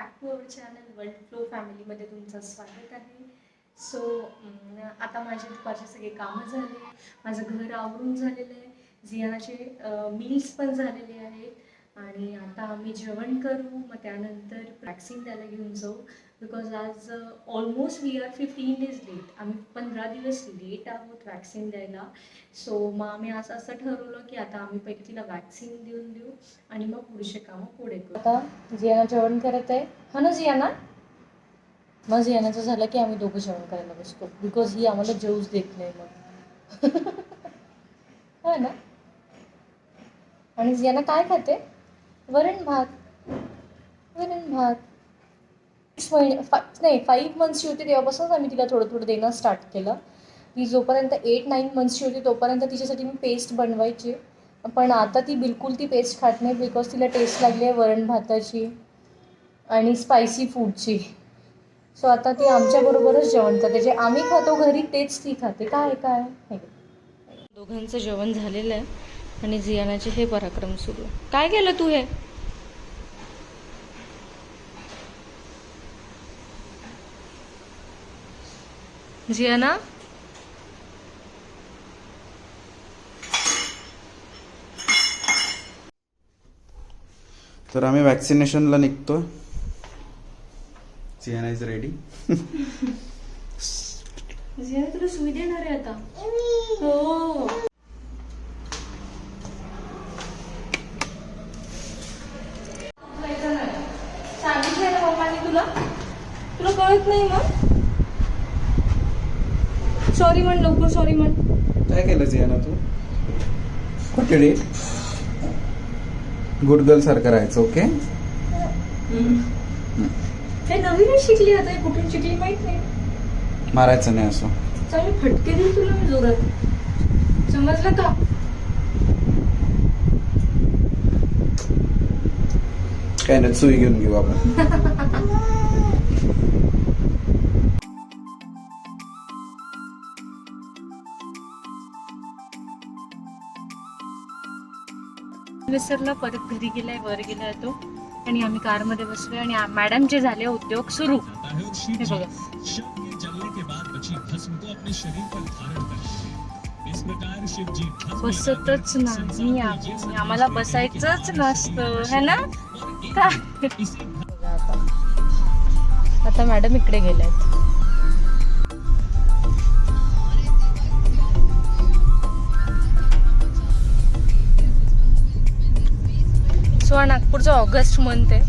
Back to our channel world flow फॅमिलीमध्ये तुमचं स्वागत आहे. सो आता माझे दुपारचे सगळे कामं झाले माझं घर आवरून झालेलं आहे. झियानाचे मील्स पण झालेले आहेत. आणि आता आम्ही जेवण करू मग त्यानंतर वॅक्सिन द्यायला घेऊन जाऊ. बिकॉज आज almost we are fifteen days late आम्ही पंधरा दिवस लेट आहोत वॅक्सिन द्यायला. सो मग आम्ही आज असं ठरवलं की आता आम्ही पहिले तिला वॅक्सिन देऊन देऊ आणि मग पुढचे कामं पुढे करू. आता जियाना जेवण करत आहे. हा ना जियाना? मग जियानाचं झालं की आम्ही दोघं जेवण करायला बसतो. बिकॉज ही आम्हाला जेवूच देत नाही मग. हो ना? आणि जियाना काय खाते? वरण भात. वरण भात. महिने नाही फाईव्ह मंथ्सची होती तेव्हापासूनच आम्ही तिला थोडं थोडं देणं स्टार्ट केलं. ती जोपर्यंत एट नाईन मंथ्सची होती तोपर्यंत तिच्यासाठी मी पेस्ट बनवायची. पण आता ती बिलकुल ती पेस्ट खात नाही बिकॉज तिला टेस्ट लागली आहे वरण भाताची आणि स्पायसी फूडची सो आता ती आमच्याबरोबरच जेवण करते. जे आम्ही खातो घरी तेच ती खाते. काय काय? दोघांचं जेवण झालेलं आहे. आणि जियानाचे हे पराक्रम सुरू. काय केलं तू हे? जियाना? तर आम्ही वॅक्सिनेशनला निघतो सियाना इज रेडी जियाना तुला सुई देणार आहे आता? हो सांगितलंय ना मम्माने तुला तुला कळत नाही मग सॉरी म्हण लवकर सॉरी म्हण. काय केलं सियाना तू? कुठे गुड गर्ल सारखं राहायचं ओके हे नवीनच शिकली आता कुठून शिकली माहीत नाही. मारायचं नाही असं. चांगले फटके देईल तुला मी जोरात. समजलं का? काय नाही सुई घेऊन घेऊ आपण. विसरला परत घरी गेलाय वर गेलाय तो. आणि आम्ही कारमध्ये बसलोय आणि आ- मॅडमचे झाले उद्योग सुरू. है जी बघा. जी बसतच नाही. आम्हाला बसायचंच नसतं. है ना? आता मॅडम इकडे गेल्यात. हा नागपूरचा ऑगस्ट मंथ आहे.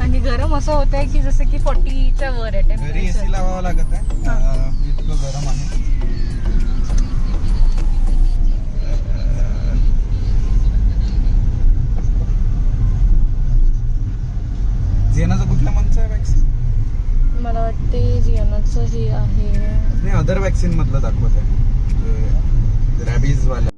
आणि गरम असं होत आहे की जसं की फोर्टीच्या वर आहे. एसी लावावं लागत आहे. इतकं गरम आहे. झेनाचं कुठल्या मंथचं आहे वॅक्सिन मला वाटते जियानाचं हे आहे. नाही अदर वॅक्सिन मधलं दाखवत आहे रॅबीज वाला।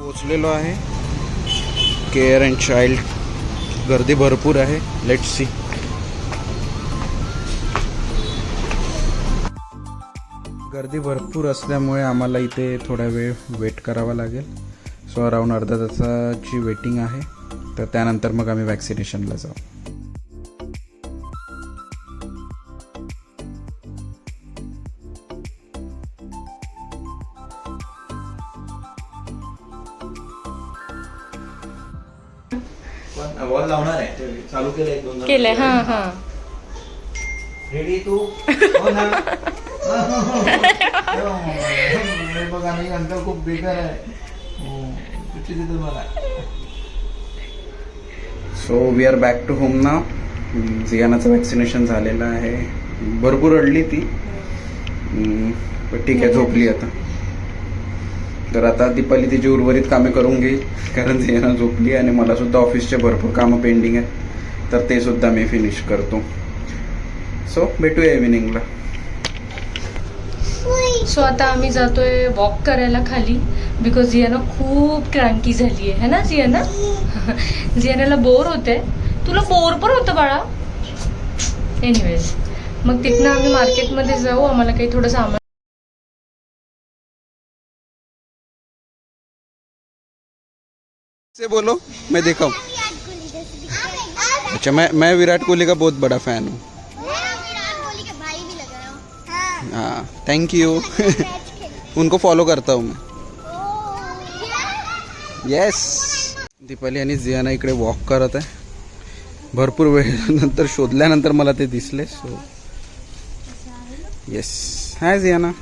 पोचलेलो आहे. केअर अँड चाइल्ड गर्दी भरपूर आहे. लेट सी गर्दी भरपूर असल्यामुळे आम्हाला इथे थोडा वेळ वेट करावा लागेल. सो अराऊंड अर्धा तासाची वेटिंग आहे. तर त्यानंतर मग आम्ही वॅक्सिनेशनला जाऊ. वॉल लावणार आहे. ते चालू केलं एक दोन केलंय हा हा. रेडी तू हो ना. हे बघा अंतर खूप बेकार आहे. हो, किती देतो मला. So we are back to home ना जियानाचं वॅक्सिनेशन झालेलं आहे. भरपूर रडली ती. पण ठीक आहे झोपली आता. तर आता दीपाली तिची उर्वरित कामे करून घेईल कारण झियाना झोपली आणि मला सुद्धा ऑफिसचे भरपूर कामं पेंडिंग आहेत. तर ते सुद्धा मी फिनिश करतो. सो भेटूया इव्हिनिंगला सो आता आम्ही जातोय वॉक करायला खाली बिकॉज जियाना खूप क्रांकी झाली आहे है ना जियाना? जियानाला बोर होते तुला बोर पण होतं बाळा. एनिवेज मग तिथनं आम्ही मार्केटमध्ये जाऊ आम्हाला काही थोडं सामान से बोलो, मैं देखा हूँ। अच्छा मैं मैं विराट कोहली का बहुत बड़ा फ़ैन हूँ। हाँ थैंक यू उनको फॉलो करता हूँ मैं। येस दीपाली आणि जियाना इकडे वॉक करत आहे. भरपूर वेळेनंतर शोधल्यानंतर मला ते दिसले सो येस हाय जियाना.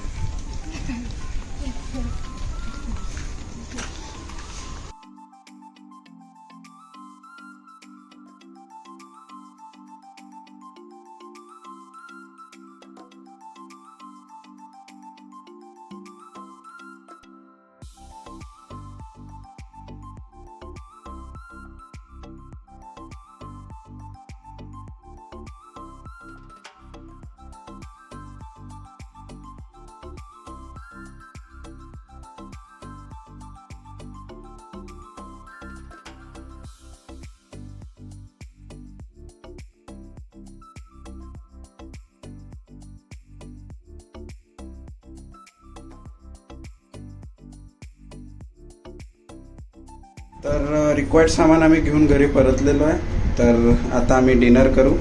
तर रिक्वायर्ड सामान आम्ही घेऊन घरी परतलेलो आहे. तर आता आम्ही डिनर करू.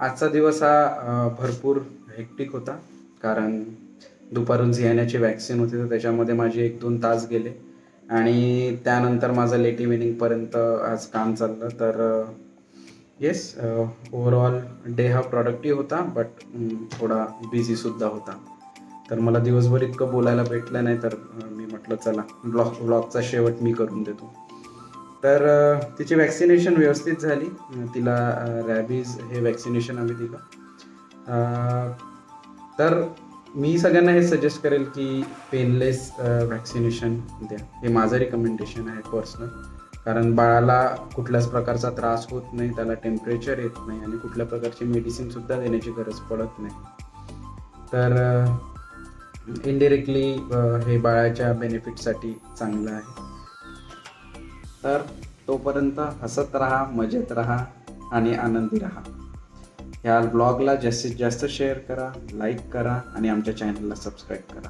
आजचा दिवस हा भरपूर हेक्टिक होता. कारण दुपारून झियाण्याची वॅक्सिन होती तर त्याच्यामध्ये माझे एक दोन तास गेले. आणि त्यानंतर माझं लेट इव्हिनिंगपर्यंत आज काम चाललं. तर येस ओव्हरऑल डे हा प्रॉडक्टिव्ह होता बट थोडा बिझीसुद्धा होता. तर मला दिवसभर इतकं बोलायला भेटलं नाही तर मी म्हटलं चला ब्लॉग ब्लॉगचा शेवट मी करून देतो. तर तिची वॅक्सिनेशन व्यवस्थित झाली. तिला रॅबीज हे वॅक्सिनेशन आम्ही दिलं. तर मी सगळ्यांना हे सजेस्ट करेल की पेनलेस वॅक्सिनेशन द्या. हे माझं रिकमेंडेशन आहे पर्सनल कारण बाळाला कुठल्याच प्रकारचा त्रास होत नाही त्याला टेम्परेचर येत नाही आणि कुठल्या प्रकारची मेडिसिनसुद्धा देण्याची गरज पडत नाही. तर इनडिरेक्टली हे बाळाच्या बेनिफिटसाठी चांगलं आहे. तर तोपर्यंत हसत राहा मजेत राहा आणि आनंदी राहा. ह्या ब्लॉगला जास्तीत जास्त शेअर करा लाईक करा आणि आमच्या चॅनलला सबस्क्राईब करा.